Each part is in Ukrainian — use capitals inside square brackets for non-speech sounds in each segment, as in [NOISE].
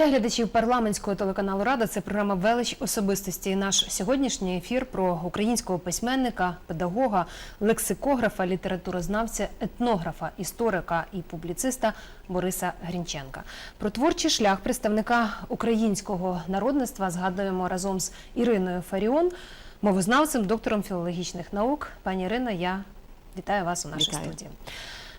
Вітаю глядачів парламентського телеканалу Рада. Це програма Велич особистості. Наш сьогоднішній ефір про українського письменника, педагога, лексикографа, літературознавця, етнографа, історика і публіциста Бориса Грінченка. Про творчий шлях представника українського народництва згадуємо разом з Іриною Фаріон, мовознавцем, доктором філологічних наук. Пані Ірина, я вітаю вас у нашій Вітаю. студії.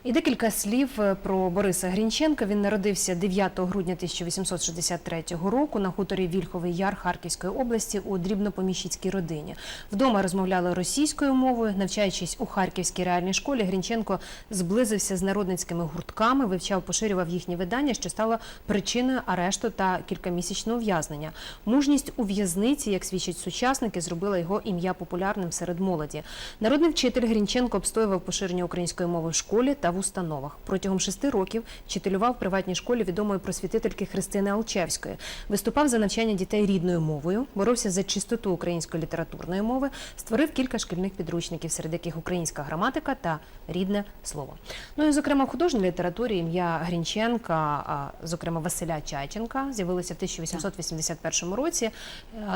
І декілька слів е, про Бориса Грінченка. Він народився 9 грудня 1863 року на хуторі Вільховий Яр Харківської області у дрібнопоміщицькій родині. Вдома розмовляли російською мовою. Навчаючись у Харківській реальній школі, Грінченко зблизився з народницькими гуртками, вивчав, поширював їхні видання, що стало причиною арешту та кількамісячного ув'язнення. Мужність у в'язниці, як свідчать сучасники, зробила його ім'я популярним серед молоді. Народний вчитель Грінченко обстоював поширення української мови в школі та в установах. Протягом шести років вчителював в приватній школі відомої просвітительки Христини Алчевської. Виступав за навчання дітей рідною мовою, боровся за чистоту української літературної мови, створив кілька шкільних підручників, серед яких українська граматика та рідне слово. Ну і зокрема в художній літературі ім'я Грінченка, зокрема Василя Чайченка, з'явилося в 1881 році.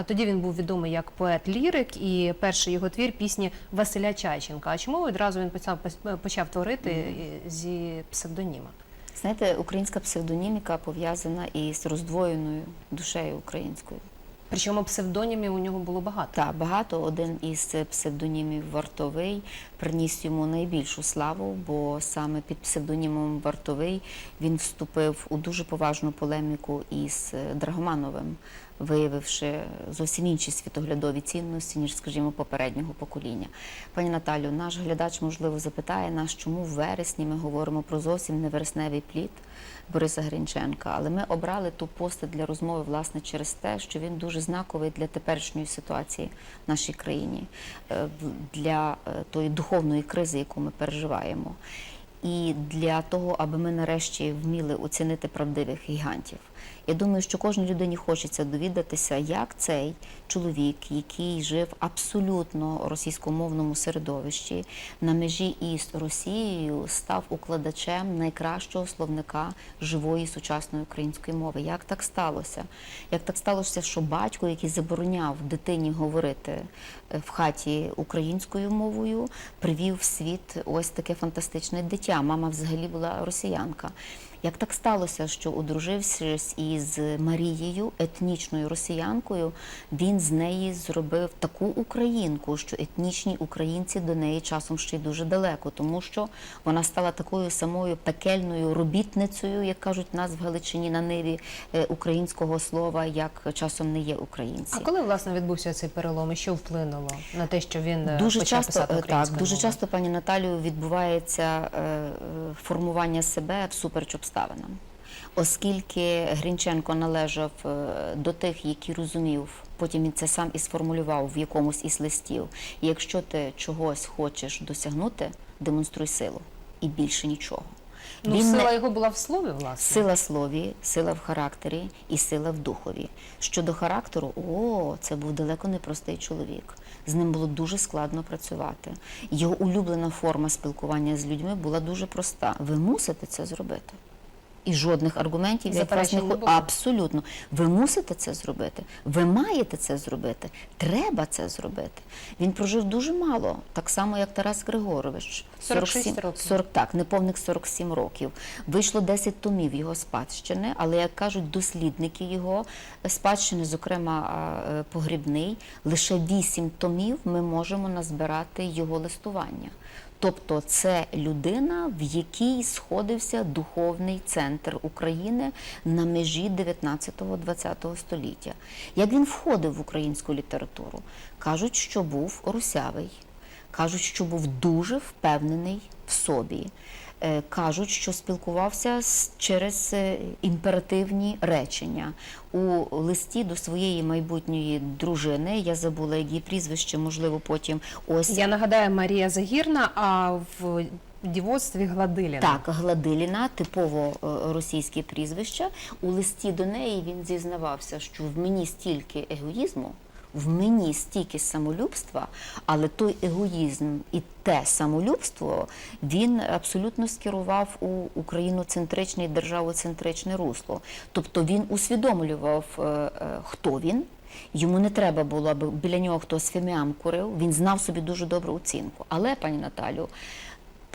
Тоді він був відомий як поет-лірик, і перший його твір пісні Василя Чайченка. А чому відразу він почав почав творити зі псевдоніма? Знаєте, українська псевдоніміка пов'язана із роздвоєною душею українською. Причому псевдонімів у нього було багато. Та багато один із псевдонімів вартовий приніс йому найбільшу славу, бо саме під псевдонімом Вартовий він вступив у дуже поважну полеміку із Драгомановим, виявивши зовсім інші світоглядові цінності, ніж, скажімо, попереднього покоління. Пані Наталю, наш глядач можливо запитає нас, чому в вересні ми говоримо про зовсім не вересневий плід Бориса Гринченка. Але ми обрали ту постать для розмови власне через те, що він дуже знаковий для теперішньої ситуації в нашій країні, е, для е, тої духовної кризи, яку ми переживаємо. І для того, аби ми нарешті вміли оцінити правдивих гігантів. Я думаю, що кожній людині хочеться довідатися, як цей чоловік, який жив абсолютно російськомовному середовищі, на межі із Росією, став укладачем найкращого словника живої сучасної української мови. Як так сталося? Як так сталося, що батько, який забороняв дитині говорити е, в хаті українською мовою, привів в світ ось таке фантастичне дитя. Мама взагалі була росіянка. Як так сталося, що одружившись із Марією, етнічною росіянкою, він з неї зробив таку українку, що етнічні українці до неї часом ще й дуже далеко, тому що вона стала такою самою пекельною робітницею, як кажуть нас в Галичині на ниві е, українського слова, як часом не є українці. А коли власне відбувся цей перелом і що вплинуло на те, що він е, Дуже почав часто писати е, так, дуже часто, пані Наталію, відбувається формування себе всупереч обставинам. Оскільки Грінченко належав е, до тих, які розумів, потім він це сам і сформулював в якомусь із листів. Якщо ти чогось хочеш досягнути, демонструй силу і більше нічого. Ну, Він не- сила його була в слові, власне. Сила в слові, сила в характері і сила в духові. Щодо характеру, о, це був далеко не простий чоловік. З ним було дуже складно працювати. Його улюблена форма спілкування з людьми була дуже проста. Ви мусите це зробити. І жодних аргументів я якраз не було? абсолютно. Ви мусите це зробити. Ви маєте це зробити. Треба це зробити. Він прожив дуже мало, так само як Тарас Григорович. 46 років. 40, так, неповних 47 років. Вийшло 10 томів його спадщини, але як кажуть дослідники його спадщини, зокрема е, погрібний, лише 8 томів ми можемо назбирати його листування. Тобто це людина, в якій сходився духовний центр України на межі 19-20 століття. Як він входив в українську літературу? Кажуть, що був русявий, кажуть, що був дуже впевнений в собі. Е, Кажуть, що спілкувався через е, імперативні речення. У листі до своєї майбутньої дружини, я забула її прізвище, можливо, потім ось Я нагадаю, Марія Загірна, а в дівоцтві Гладиліна. Так, Гладиліна, типово е, російське прізвище. У листі до неї він зізнавався, що в мені стільки егоїзму, в мені стільки самолюбства, але той егоїзм і те самолюбство він абсолютно скерував у україноцентричне і державоцентричне русло. Тобто він усвідомлював, е, е, хто він. Йому не треба було, аби біля нього хтось фіміам курив. Він знав собі дуже добру оцінку. Але, пані Наталю,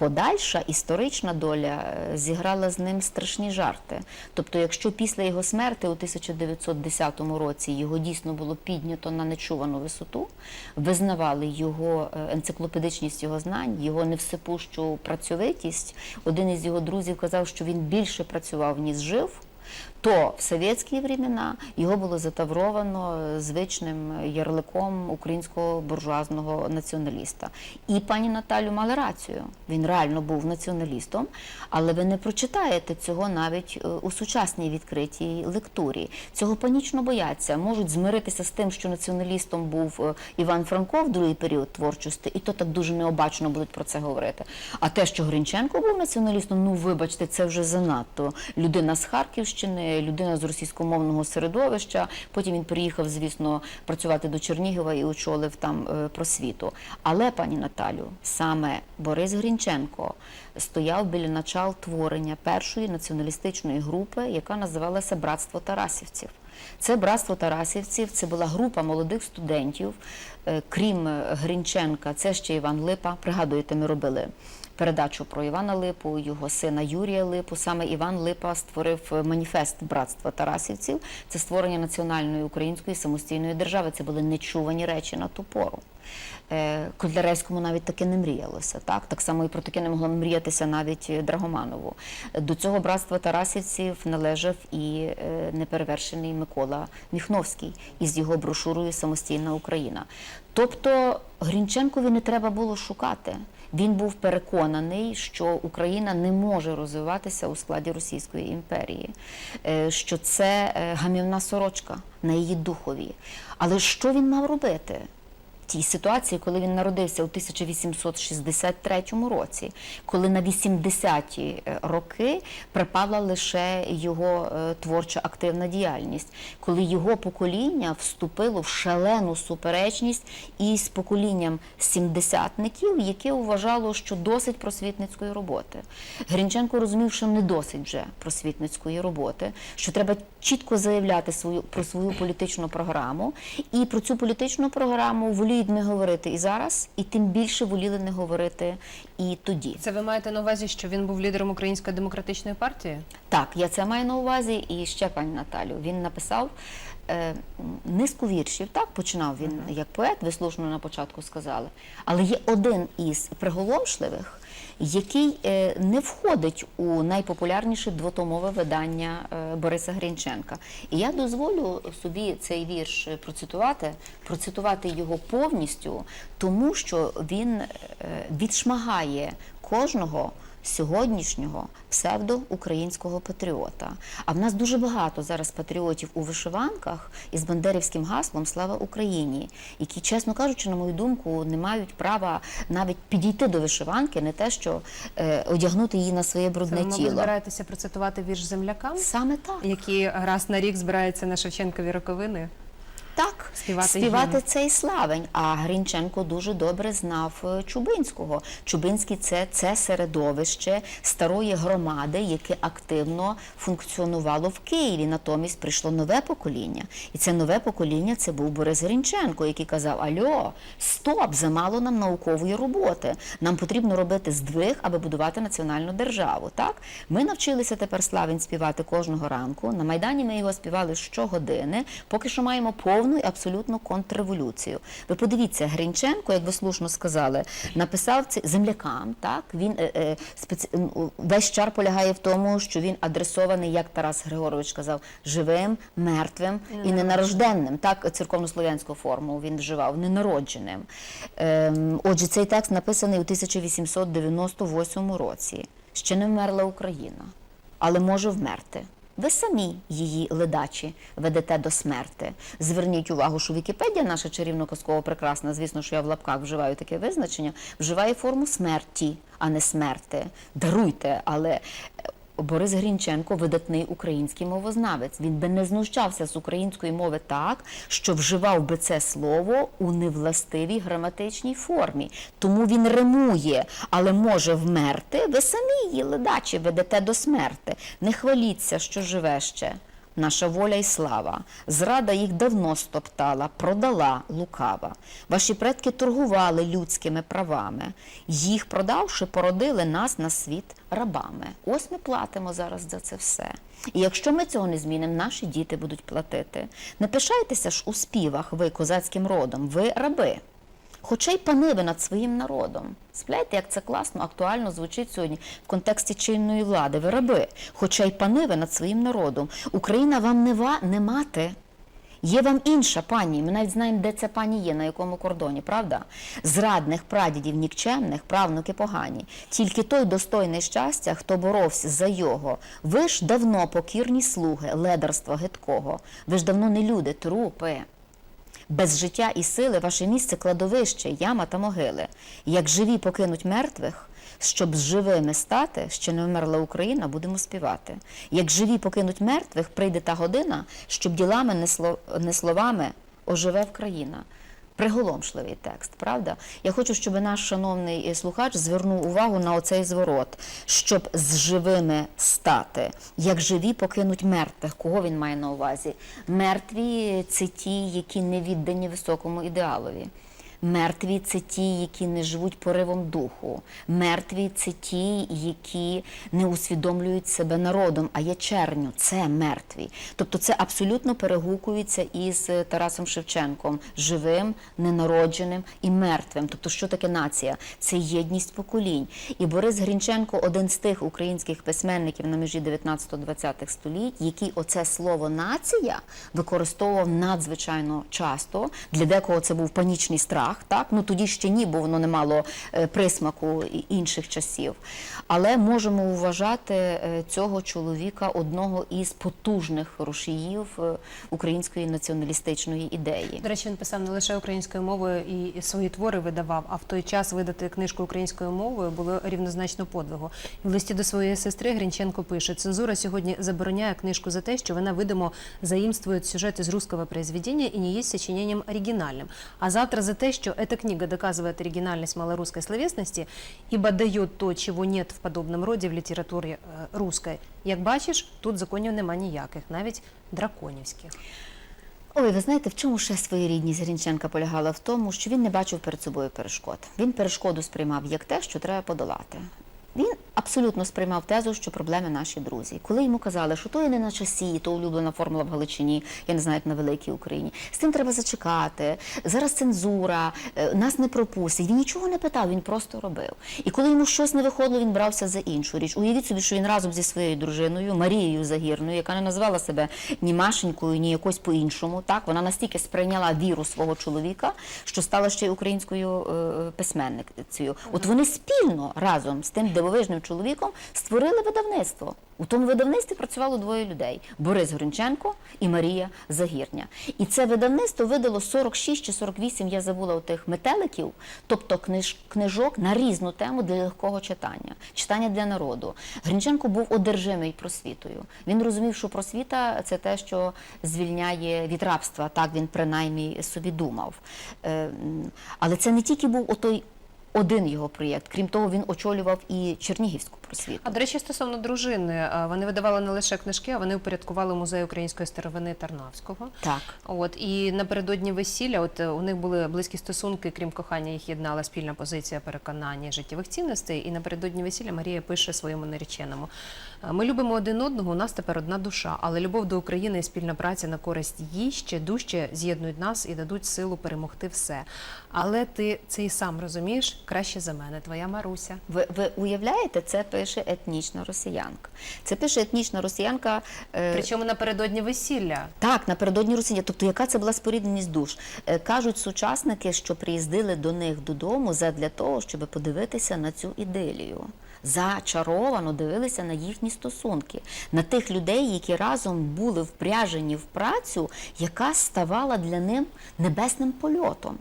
подальша історична доля е, зіграла з ним страшні жарти. Тобто, якщо після його смерти у 1910 році його дійсно було піднято на нечувану висоту, визнавали його е, енциклопедичність його знань, його невсипущу працьовитість. Один із його друзів казав, що він більше працював, ніж жив. То в совєтські времена його було затавровано звичним ярликом українського буржуазного націоналіста. І пані Наталю мала рацію. Він реально був націоналістом, але ви не прочитаєте цього навіть е, у сучасній відкритій лектурі. Цього панічно бояться. Можуть змиритися з тим, що націоналістом був е, Іван Франко в другий період творчості, і то так дуже необачно будуть про це говорити. А те, що Гринченко був націоналістом, ну вибачте, це вже занадто. Людина з Харківщини, людина з російськомовного середовища. Потім він приїхав, звісно, працювати до Чернігова і очолив там е, просвіту. Але, пані Наталю, саме Борис Грінченко стояв біля начал творення першої націоналістичної групи, яка називалася Братство Тарасівців. Це братство Тарасівців, це була група молодих студентів. Е, Крім Грінченка, це ще Іван Липа. Пригадуєте, ми робили передачу про Івана Липу, його сина Юрія Липу. Саме Іван Липа створив е, маніфест братства Тарасівців. Це створення національної української самостійної держави. Це були нечувані речі на ту пору. Е, Котляревському навіть таке не мріялося. Так так само і про таке не могло мріятися навіть Драгоманову. До цього братства Тарасівців належав і е, неперевершений Микола Міхновський із його брошурою Самостійна Україна. Тобто Грінченкові не треба було шукати. Він був переконаний, що Україна не може розвиватися у складі Російської імперії, е, що це е, гамівна сорочка на її духові. Але що він мав робити? Тій ситуації, коли він народився у 1863 році, коли на 80-ті е, роки припала лише його е, творча активна діяльність, коли його покоління вступило в шалену суперечність із поколінням сімдесятників, яке вважало, що досить просвітницької роботи. Грінченко розумів, що не досить вже просвітницької роботи, що треба чітко заявляти свою про свою політичну програму, і про цю політичну програму воліють не говорити і зараз, і тим більше воліли не говорити і тоді. Це ви маєте на увазі, що він був лідером Української демократичної партії? Так, я це маю на увазі. І ще пані Наталю. Він написав низку віршів. Так починав він як поет, ви слушно на початку сказали. Але є один із приголомшливих, який е, не входить у найпопулярніше двотомове видання е, Бориса Грінченка. І я дозволю собі цей вірш процитувати, процитувати його повністю, тому що він е, відшмагає кожного сьогоднішнього псевдоукраїнського патріота. А в нас дуже багато зараз патріотів у вишиванках із бандерівським гаслом Слава Україні, які, чесно кажучи, на мою думку, не мають права навіть підійти до вишиванки, не те, що е, одягнути її на своє Це брудне ви, мабуть, тіло. збираєтеся процитувати вірш землякам, Саме так. які раз на рік збираються на Шевченкові роковини. Так, Співати співати, цей славень. А Грінченко дуже добре знав е, Чубинського. Чубинський це, це середовище старої громади, яке активно функціонувало в Києві. Натомість прийшло нове покоління. І це нове покоління це був Борис Грінченко, який казав: Альо, стоп, замало нам наукової роботи. Нам потрібно робити здвиг, аби будувати національну державу. Так, ми навчилися тепер славень співати кожного ранку. На майдані ми його співали щогодини. Поки що маємо повну і абсолютну контрреволюцію. Ви подивіться, Гринченко, як ви слушно сказали, написав це землякам. Так він е, е, спеці... весь чар полягає в тому, що він адресований, як Тарас Григорович казав, живим, мертвим і ненарожденним. Так церковнослов'янську форму він вживав, ненародженим. Ем, отже, цей текст написаний у 1898 році. Ще не вмерла Україна, але може вмерти. Ви самі її ледачі ведете до смерти. Зверніть увагу, що Вікіпедія, наша чарівно казково прекрасна, звісно, що я в лапках вживаю таке визначення, вживає форму смерті, а не смерти. Даруйте, але е, Борис Грінченко видатний український мовознавець. Він би не знущався з української мови так, що вживав би це слово у невластивій граматичній формі. Тому він римує, але може вмерти. Ви самі її ледачі ведете до смерти. Не хваліться, що живе ще. Наша воля і слава. Зрада їх давно стоптала, продала лукава. Ваші предки торгували людськими правами. Їх продавши, породили нас на світ рабами. Ось ми платимо зараз за це все. І якщо ми цього не змінимо, наші діти будуть платити. Не пишайтеся ж у співах, ви козацьким родом, ви раби. Хоча й панили над своїм народом. Сплять, як це класно, актуально звучить сьогодні в контексті чинної влади. Ви раби, хоча й панили над своїм народом. Україна вам не, ва, не мати. Є вам інша пані. Ми навіть знаємо, де ця пані є, на якому кордоні, правда? Зрадних прадідів нікчемних, правнуки погані. Тільки той достойний щастя, хто боровся за його. Ви ж давно покірні слуги, ледарства гидкого. Ви ж давно не люди, трупи. Без життя і сили ваше місце кладовище, яма та могили. Як живі покинуть мертвих, щоб з живими стати, ще не вмерла Україна, будемо співати. Як живі покинуть мертвих, прийде та година, щоб ділами, не, сло, не словами оживе в країна. Приголомшливий текст, правда? Я хочу, щоб наш шановний слухач звернув увагу на оцей зворот, щоб з живими стати, як живі покинуть мертвих. Кого він має на увазі? Мертві це ті, які не віддані високому ідеалові. Мертві це ті, які не живуть поривом духу. Мертві це ті, які не усвідомлюють себе народом, а є черню. Це мертві. Тобто це абсолютно перегукується із Тарасом Шевченком живим, ненародженим і мертвим. Тобто, що таке нація? Це єдність поколінь. І Борис Грінченко один з тих українських письменників на межі 19-20 століть, який оце слово нація використовував надзвичайно часто. Для декого це був панічний страх. Так, ну тоді ще ні, бо воно не мало е, присмаку інших часів. Але можемо вважати е, цього чоловіка одного із потужних рушіїв е, української націоналістичної ідеї. До речі, він писав не лише українською мовою і і свої твори видавав, а в той час видати книжку українською мовою було рівнозначно подвигу. В листі до своєї сестри Грінченко пише: цензура сьогодні забороняє книжку за те, що вона видимо заимствует сюжет из русского произведения и не есть сочинением оригинальным. А завтра за те, что эта книга доказывает оригинальность малорусской словесности, ибо дает то, чего нет в подобном роде в літературі е, русской. Як бачиш, тут законів нема ніяких, навіть драконівських. Ой, ви знаєте, в чому ще своєрідність Грінченка полягала в тому, що він не бачив перед собою перешкод. Він перешкоду сприймав як те, що треба подолати. Він абсолютно сприймав тезу, що проблеми наші друзі. Коли йому казали, що то є не на часі, то улюблена формула в Галичині, я не знаю, як на великій Україні. З цим треба зачекати. Зараз цензура, е, нас не пропустять. Він нічого не питав, він просто робив. І коли йому щось не виходило, він брався за іншу річ. Уявіть собі, що він разом зі своєю дружиною Марією Загірною, яка не називала себе ні Машенькою, ні якось по-іншому. Так вона настільки сприйняла віру свого чоловіка, що стала ще й українською е, письменницею. От вони спільно разом з тим дивовижним створили видавництво. У тому видавництві працювало двоє людей: Борис Гринченко і Марія Загірня. І це видавництво видало 46 чи 48, я забула у тих метеликів, тобто книж, книжок на різну тему для легкого читання, читання для народу. Гринченко був одержимий просвітою. Він розумів, що просвіта це те, що звільняє від рабства. Так він принаймні собі думав. Е, Але це не тільки був отой один його проєкт. Крім того, він очолював і Чернігівську просвіту. А до речі, стосовно дружини, е, вони видавали не лише книжки, а вони упорядкували музей української старовини Тарнавського. Так. От і напередодні весілля, от е, у них були близькі стосунки, крім кохання, їх єднала спільна позиція переконання життєвих цінностей. І напередодні весілля Марія пише своєму нареченому: «Е, Ми любимо один одного. У нас тепер одна душа, але любов до України і спільна праця на користь їй ще дужче з'єднують нас і дадуть силу перемогти все. Але ти це і сам розумієш краще за мене, твоя Маруся. Ви, ви уявляєте, це пише етнічна росіянка. Це пише етнічна росіянка. е, Причому напередодні весілля. Так, напередодні Росії. Тобто, яка це була спорідненість душ? Е, Кажуть сучасники, що приїздили до них додому задля того, щоб подивитися на цю ідилію. Зачаровано дивилися на їхні стосунки, на тих людей, які разом були впряжені в працю, яка ставала для них небесним польотом.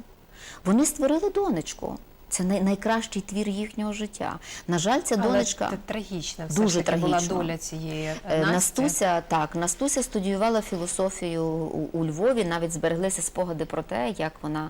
Вони створили донечку. Це най- найкращий твір їхнього життя. На жаль, ця Але донечка. т- трагічна все Дуже таки була доля цієї е, Насті. Настуся так, Настуся студіювала філософію у, у Львові. Навіть збереглися спогади про те, як вона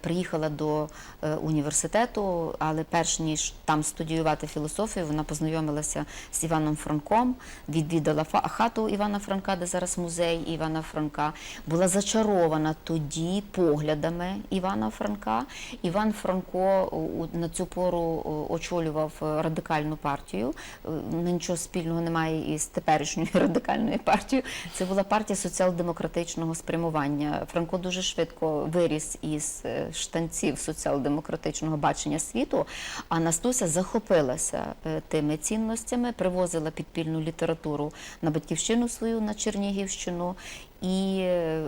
приїхала до е, університету, але перш ніж там студіювати філософію, вона познайомилася з Іваном Франком, відвідала хату Івана Франка, де зараз музей Івана Франка. Була зачарована тоді поглядами Івана Франка. Іван Франко на цю пору очолював е, радикальну партію. Е, Нічого спільного немає із теперішньою [LAUGHS] радикальною партією. Це була партія соціал-демократичного спрямування. Франко дуже швидко виріс із е, штанців соціал-демократичного бачення світу. А Настуся захопилася е, тими цінностями, привозила підпільну літературу на батьківщину свою на Чернігівщину. І е,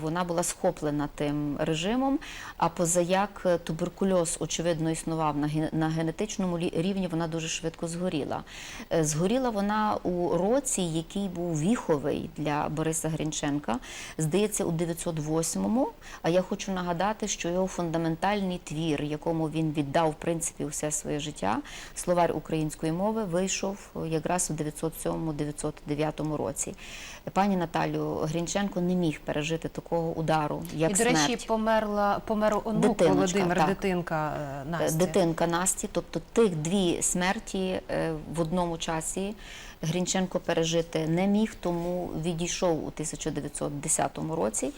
вона була схоплена тим режимом. А позаяк е, туберкульоз, очевидно, існував на генетичному рівні, вона дуже швидко згоріла. Е, Згоріла вона у році, який був віховий для Бориса Грінченка, здається, у 908-му. А я хочу нагадати, що його фундаментальний твір, якому він віддав в принципі все своє життя, словарь української мови, вийшов якраз у 907-909 році. Пані Наталю Грінченко не міг пережити такого удару, як І, до смерть. речі, померла помер онук Дитиночка, Володимир, так. дитинка е, Е, Насті. дитинка Насті, тобто тих дві смерті е, в одному часі Грінченко пережити не міг, тому відійшов у 1910 році.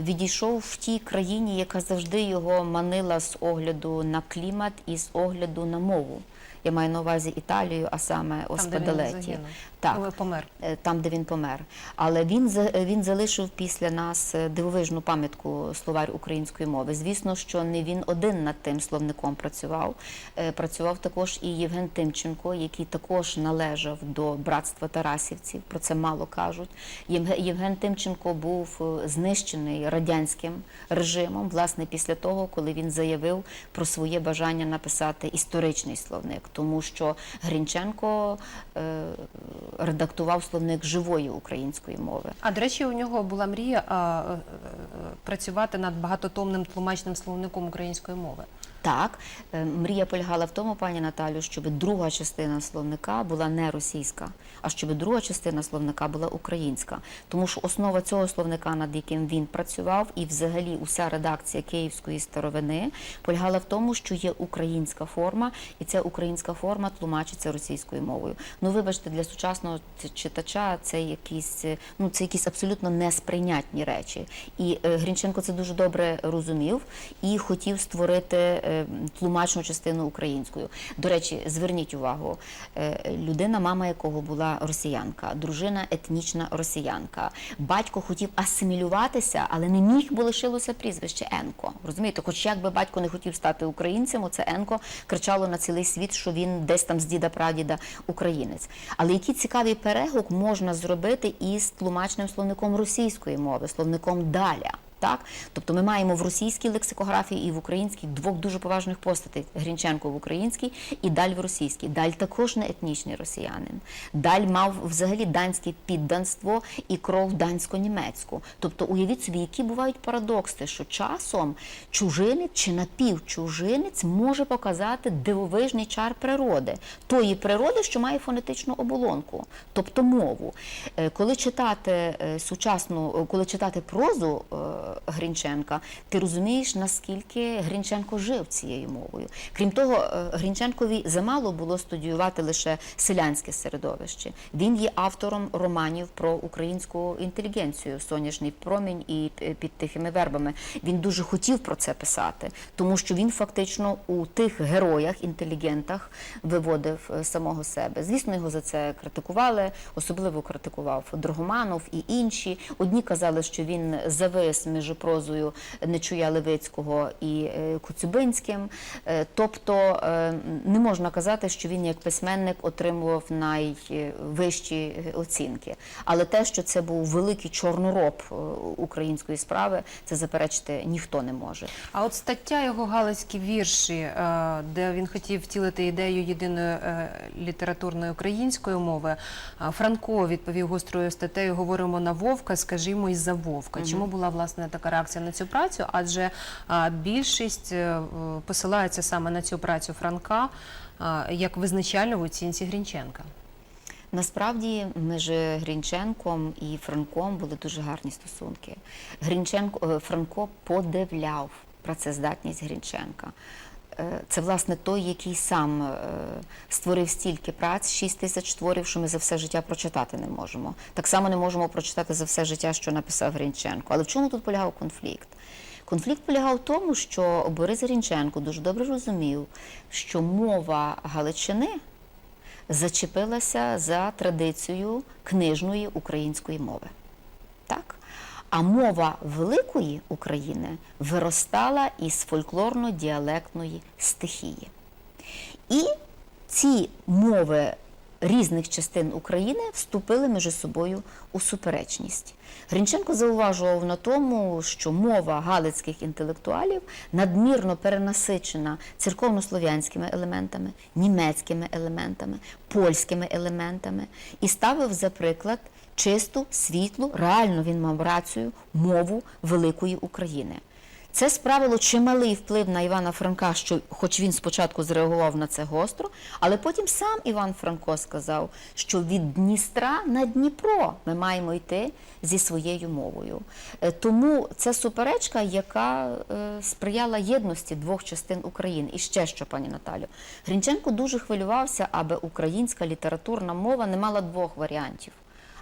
Відійшов в тій країні, яка завжди його манила з огляду на клімат і з огляду на мову. Я маю на увазі Італію, а саме Там, Так. Помер. Е, там, де він помер. Але він він залишив після нас е, дивовижну пам'ятку словарь української мови. Звісно, що не він один над тим словником працював. Е, Працював також і Євген Тимченко, який також належав до братства Тарасівців. Про це мало кажуть. Євге- Євген Тимченко був знищений радянським режимом, власне, після того, коли він заявив про своє бажання написати історичний словник, тому що Грінченко редактував словник живої української мови. А до речі, у нього була мрія а, е, е, працювати над багатотомним тлумачним словником української мови. Так, е, мрія полягала в тому, пані Наталю, щоб друга частина словника була не російська, а щоб друга частина словника була українська. Тому що основа цього словника, над яким він працював, і взагалі уся редакція київської старовини полягала в тому, що є українська форма, і ця українська форма тлумачиться російською мовою. Ну, вибачте, для сучасного читача це якісь е, ну це якісь абсолютно несприйнятні речі. І е, Грінченко це дуже добре розумів і хотів створити тлумачну частину українською. До речі, зверніть увагу, е, людина, мама якого була росіянка, дружина етнічна росіянка. Батько хотів асимілюватися, але не міг, бо лишилося прізвище Енко. Розумієте, хоч як би батько не хотів стати українцем, оце Енко кричало на цілий світ, що він десь там з діда прадіда українець. Але який цікавий перегук можна зробити із тлумачним словником російської мови, словником Даля. Так, тобто ми маємо в російській лексикографії і в українській двох дуже поважних постатей: Грінченко в українській і Даль в російській. Даль також не етнічний росіянин. Даль мав взагалі данське підданство і кров дансько-німецьку. Тобто, уявіть собі, які бувають парадокси, що часом чужинець чи напівчужинець може показати дивовижний чар природи, тої природи, що має фонетичну оболонку, тобто мову. Е, Коли читати е, сучасну, коли читати прозу е, Грінченка, ти розумієш, наскільки Грінченко жив цією мовою. Крім того, е, Грінченкові замало було студіювати лише селянське середовище. Він є автором романів про українську інтелігенцію, сонячний промінь і під тихими вербами. Він дуже хотів про це писати, тому що він фактично у тих героях, інтелігентах виводив е, самого себе. Звісно, його за це критикували, особливо критикував Дрогоманов і інші. Одні казали, що він завис між прозою Нечуя Левицького і е, Коцюбинським. Е, Тобто е, не можна казати, що він як письменник отримував найвищі оцінки. Але те, що це був великий чорнороб української справи, це заперечити ніхто не може. А от стаття його галицькі вірші, де він хотів втілити ідею єдиної літературної української мови. Франко відповів гострою статтею Говоримо на вовка, скажімо, і за вовка. Чому була власне така реакція на цю працю, адже більшість е, посилається саме на цю працю Франка як визначально в оцінці Грінченка. Насправді між Грінченком і Франком були дуже гарні стосунки. Грінченко е, Франко подивляв працездатність Грінченка. Е, Це власне той, який сам е, створив стільки праць, 6 тисяч творів, що ми за все життя прочитати не можемо. Так само не можемо прочитати за все життя, що написав Грінченко. Але в чому тут полягав конфлікт? Конфлікт полягав в тому, що Борис Грінченко дуже добре розумів, що мова Галичини зачепилася за традицією книжної української мови. Так? А мова великої України виростала із фольклорно-діалектної стихії. І ці мови різних частин України вступили між собою у суперечність. Гринченко зауважував на тому, що мова галицьких інтелектуалів надмірно перенасичена церковнослов'янськими елементами, німецькими елементами, польськими елементами, і ставив за приклад чисту, світлу, реально він мав рацію, мову великої України. Це справило чималий вплив на Івана Франка, що, хоч він спочатку зреагував на це гостро, але потім сам Іван Франко сказав, що від Дністра на Дніпро ми маємо йти зі своєю мовою. Е, Тому це суперечка, яка е, сприяла єдності двох частин України. І ще що, пані Наталю, Грінченко дуже хвилювався, аби українська літературна мова не мала двох варіантів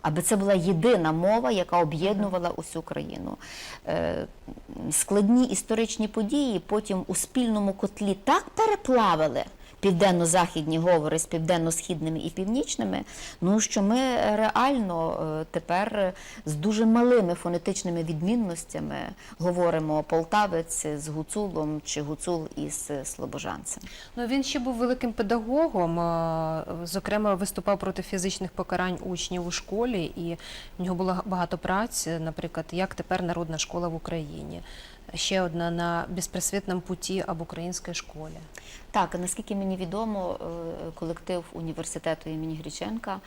аби це була єдина мова, яка об'єднувала усю країну. Е, Складні історичні події потім у спільному котлі так переплавили. Південно-західні говори з південно-східними і північними, ну що ми реально е, тепер з дуже малими фонетичними відмінностями говоримо полтавець з гуцулом чи гуцул із слобожанцем. Ну він ще був великим педагогом. е, Зокрема, виступав проти фізичних покарань учнів у школі, і в нього було багато праць, е, наприклад, як тепер народна школа в Україні. Ще одна на безпросвітному путі об українській школі. Так, наскільки мені відомо, е, колектив університету імені Гріченка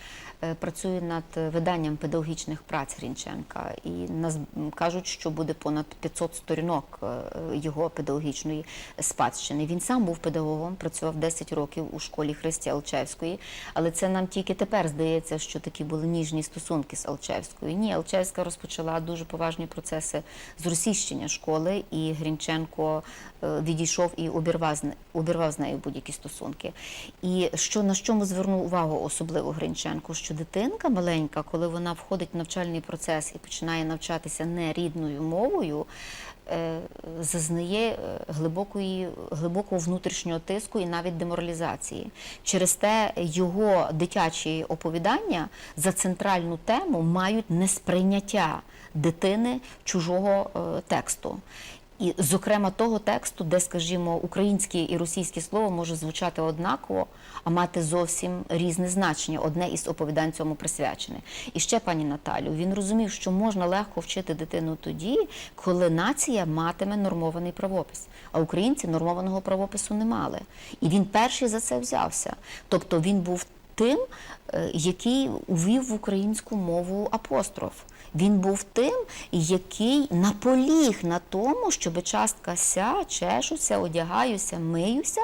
е, працює над виданням педагогічних праць Грінченка. І нас кажуть, що буде понад 500 сторінок е, його педагогічної спадщини. Він сам був педагогом, працював 10 років у школі Христі Алчевської, але це нам тільки тепер здається, що такі були ніжні стосунки з Алчевською. Ні, Алчевська розпочала дуже поважні процеси зросійщення школи, і Грінченко відійшов і обірвав з, обірвав з нею будь-які стосунки. І що на чому звернув увагу особливо Гринченко, що дитинка маленька, коли вона входить в навчальний процес і починає навчатися не рідною мовою, е, зазнає е, глибокої, глибокого внутрішнього тиску і навіть деморалізації. Через те його дитячі оповідання за центральну тему мають несприйняття дитини чужого е, тексту. І, зокрема, того тексту, де, скажімо, українське і російське слово може звучати однаково, а мати зовсім різне значення. Одне із оповідань цьому присвячене. І ще, пані Наталю, він розумів, що можна легко вчити дитину тоді, коли нація матиме нормований правопис. А українці нормованого правопису не мали. І він перший за це взявся. Тобто він був тим, е, який увів в українську мову апостроф. Він був тим, який наполіг на тому, щоб частка ся, чешуся, одягаюся, миюся,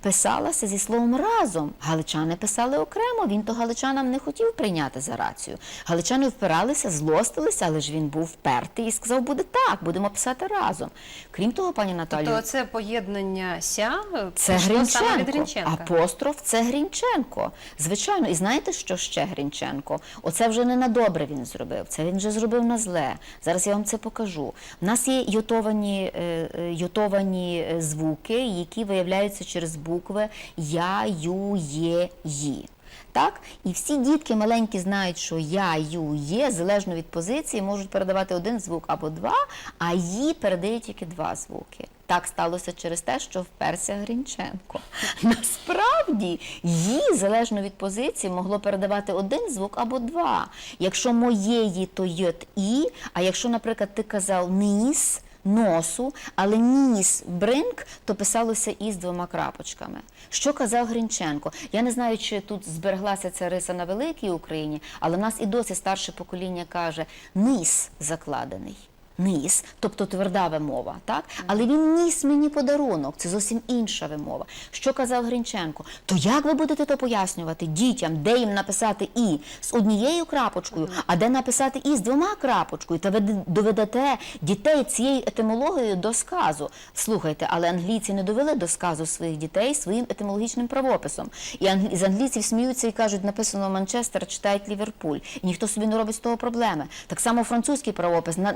писалася зі словом разом. Галичани писали окремо, він то галичанам не хотів прийняти за рацію. Галичани впиралися, злостилися, але ж він був впертий і сказав, буде так, будемо писати разом. Крім того, пані Наталію, Тобто це поєднання ся е, це Грінченко. Грінченка. Апостроф це Грінченко. Звичайно, і знаєте, що ще Грінченко? Оце вже не на добре він зробив. Це він вже зробив на зле. Зараз я вам це покажу. У нас є йотовані, е, е, йотовані звуки, які виявляються через букви Я, Ю, Є, Ї. Так? І всі дітки маленькі знають, що я, ю, є, залежно від позиції, можуть передавати один звук або два, а ї передає тільки два звуки. Так сталося через те, що вперся Грінченко. [LAUGHS] Насправді ї, залежно від позиції, могло передавати один звук або два. Якщо моєї, то йот і, а якщо, наприклад, ти казав ніс, носу, але ніс бринк, то писалося із двома крапочками. Що казав Грінченко? Я не знаю, чи тут збереглася ця риса на великій Україні, але в нас і досі старше покоління каже низ закладений. Низ, тобто тверда вимова, так? Але він ніс мені подарунок, це зовсім інша вимова. Що казав Гринченко? То як ви будете то пояснювати дітям, де їм написати і з однією крапочкою, а де написати і з двома крапочкою? Та ви доведете дітей цією етимологією до сказу. Слухайте, але англійці не довели до сказу своїх дітей своїм етимологічним правописом. І з англійців сміються і кажуть, написано Манчестер, читають Ліверпуль. І ніхто собі не робить з того проблеми. Так само французький правопис на-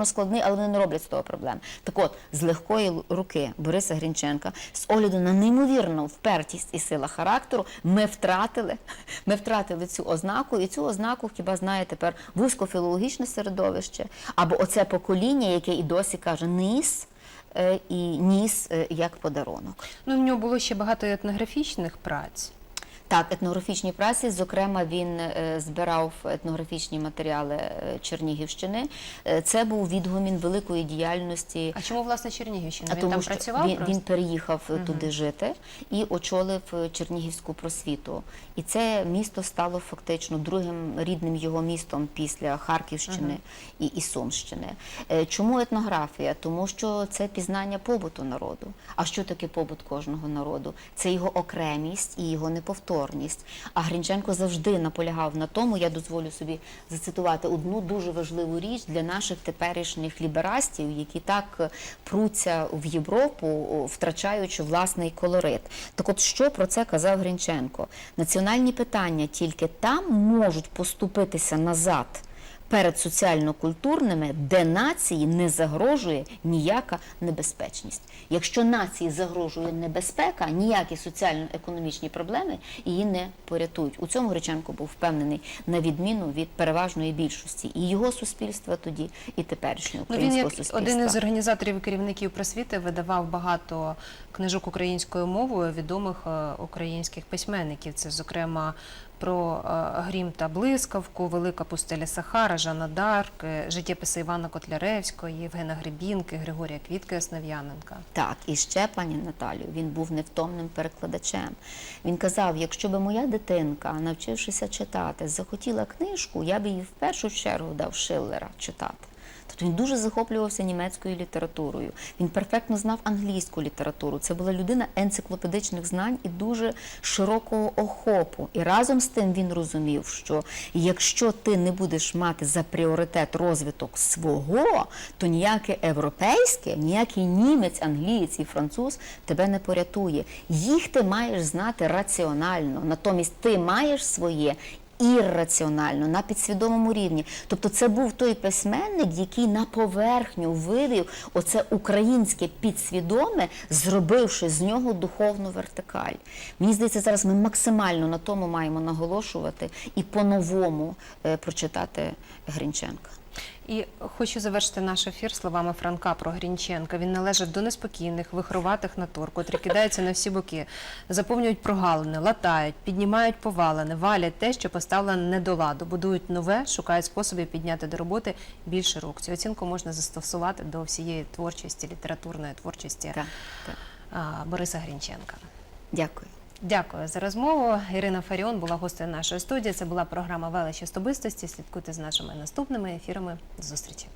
неймовірно складний, але вони не роблять з того проблем. Так от, з легкої руки Бориса Грінченка, з огляду на неймовірну впертість і сила характеру, ми втратили, [LAUGHS] ми втратили цю ознаку, і цю ознаку хіба знає тепер вузькофілологічне середовище, або оце покоління, яке і досі каже низ. е, І ніс е, як подарунок. Ну, в нього було ще багато етнографічних праць. Так, етнографічні праці. Зокрема, він е, збирав етнографічні матеріали е, Чернігівщини. Е, Це був відгомін великої діяльності. А чому, власне, Чернігівщина? Він тому там працював він, він переїхав е, туди жити і очолив Чернігівську просвіту. І це місто стало фактично другим рідним його містом після Харківщини і, і Сумщини. Чому етнографія? Тому що це пізнання побуту народу. А що таке побут кожного народу? Це його окремість і його неповторність. А Грінченко завжди наполягав на тому, я дозволю собі зацитувати одну дуже важливу річ для наших теперішніх ліберастів, які так е, пруться в Європу, втрачаючи власний колорит. Так от що про це казав Грінченко? Національні питання тільки там можуть поступитися назад. Перед соціально-культурними, де нації не загрожує ніяка небезпечність. Якщо нації загрожує небезпека, ніякі соціально-економічні проблеми її не порятують. У цьому Греченко був впевнений на відміну від переважної більшості і його суспільства тоді, і теперішнього Ну, він як суспільства. один із організаторів і керівників просвіти видавав багато книжок українською мовою відомих е, українських письменників. Це, зокрема, про е, Грім та Блискавку, Велика пустеля Сахара, Жанна Дарк, е, життєписи Івана Котляревського, Євгена Гребінки, Григорія Квітки Основ'яненка. Так, і ще, пані Наталю, він був невтомним перекладачем. Він казав: якщо би моя дитинка, навчившися читати, захотіла книжку, я би їй в першу чергу дав Шиллера читати. Тобто він дуже захоплювався німецькою літературою. Він перфектно знав англійську літературу. Це була людина енциклопедичних знань і дуже широкого охопу. І разом з тим він розумів, що якщо ти не будеш мати за пріоритет розвиток свого, то ніяке європейське, ніякий німець, англієць і француз тебе не порятує. Їх ти маєш знати раціонально, натомість ти маєш своє. Ірраціонально на підсвідомому рівні, тобто це був той письменник, який на поверхню вивів оце українське підсвідоме, зробивши з нього духовну вертикаль. Мені здається, зараз ми максимально на тому маємо наголошувати і по-новому е, прочитати Гринченка. І хочу завершити наш ефір словами Франка про Грінченка. Він належить до неспокійних, вихроватих натур, котрі кидаються на всі боки, заповнюють прогалини, латають, піднімають повалини, валять те, що поставлено не до ладу, будують нове, шукають способів підняти до роботи більше рук. Цю оцінку можна застосувати до всієї творчості, літературної творчості Так, так. Бориса Грінченка. Дякую. Дякую за розмову. Ірина Фаріон була гостею нашої студії. Це була програма Велич особистості. Слідкуйте з нашими наступними ефірами. До зустрічі.